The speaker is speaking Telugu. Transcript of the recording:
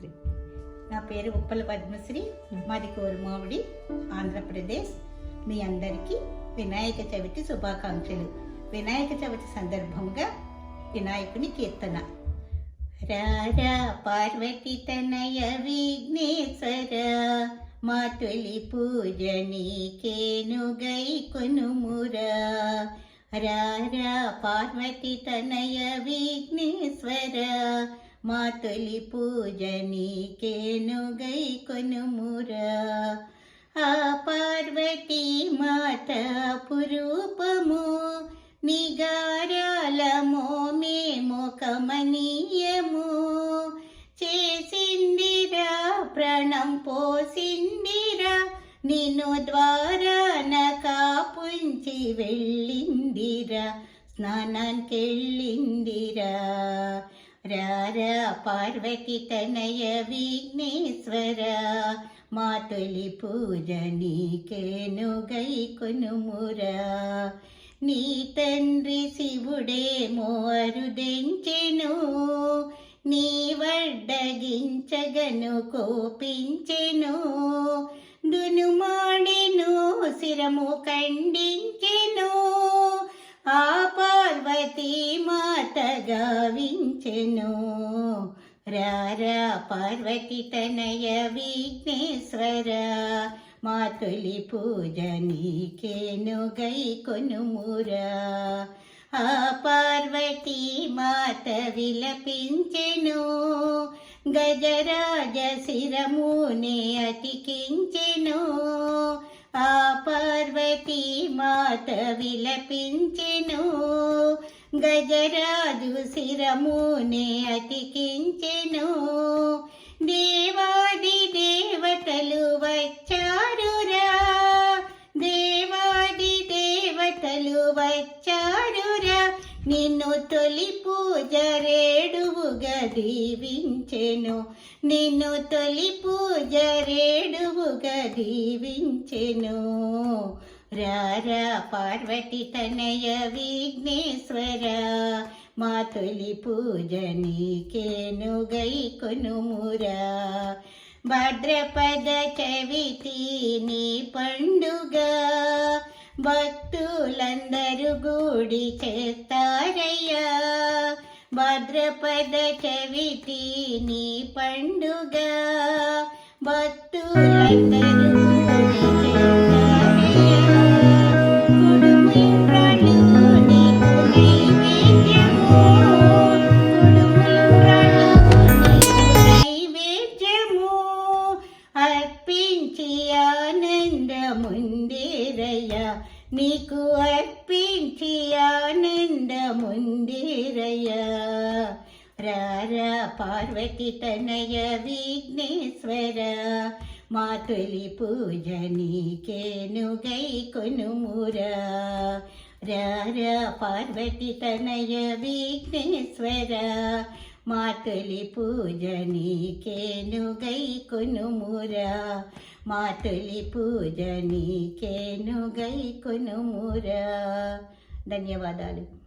త్రీ నా పేరు ఉప్పల పద్మశ్రీ మాది కోరుమావిడి ఆంధ్రప్రదేశ్. మీ అందరికీ వినాయక చవితి శుభాకాంక్షలు. వినాయక చవితి సందర్భంగా వినాయకుని కీర్తన. రారా పార్వతి తనయ విఘ్నేశ్వర మా తొలి పూజ నీకేను గై కొనుమురా. రారా పార్వతి తనయ విఘ్నేశ్వర మా తొలి పూజ గై కొనుమురా. ఆ పార్వతీ మాత పురూపము నిగారాలమో మేము కమనీయము చేసిందిరా ప్రణం పోసిందిరా నిన్ను ద్వారాన కాపుంచి వెళ్ళిందిరా స్నానానికెళ్ళిందిరా. రార పార్వతి తనయ విఘ్నేశ్వర మా తొలి పూజ నీకేను గై కొనుమురా. నీ తండ్రి శివుడే మోరుదెంచెను నీ వడ్డగించగను కోపించెను. దునుమాడెను శిరము ఖండించెను. ఆ పార్వతీ మాత గావించెను. రారా పార్వతి తనయ విఘ్నేశ్వర మా తొలి పూజ నీకేను గై కొనుమురా. ఆ పార్వతి మాత విలపించెను గజరాజ శిరమునే అతికించెను. ఆ పార్వతీ మాత విలపించెను గజరాజు శిరమునే అతికించెను. దేవాది దేవతలు వచ్చారురా. దేవాది దేవతలు వచ్చారురా. నిన్ను తొలి పూజ రేడువుగా దీవించెను. నిన్ను తొలి పూజ రేడువుగా దీవించెను. రారా పార్వతి తనయ విఘ్నేశ్వర మా తొలి పూజ నీకేను గై కొనుమురా భద్రపద చవితి నీ పండుగ భక్తులందరూ గూడి చేస్తారయ్యా భద్రపద చవితి నీ పండుగ భక్తులందరూ నీకు అర్పించి ఆనందముందేరయ్య రారా పార్వతి తనయ విఘ్నేశ్వర మా తొలి పూజ నీకేను గై కొనుమురా రారా పార్వతి తనయ విఘ్నేశ్వర మాతలి పూజ నీకేను గై కొనుమురా. మా తొలి పూజ నీకేను గై కొనుమురా. ధన్యవాదాలు.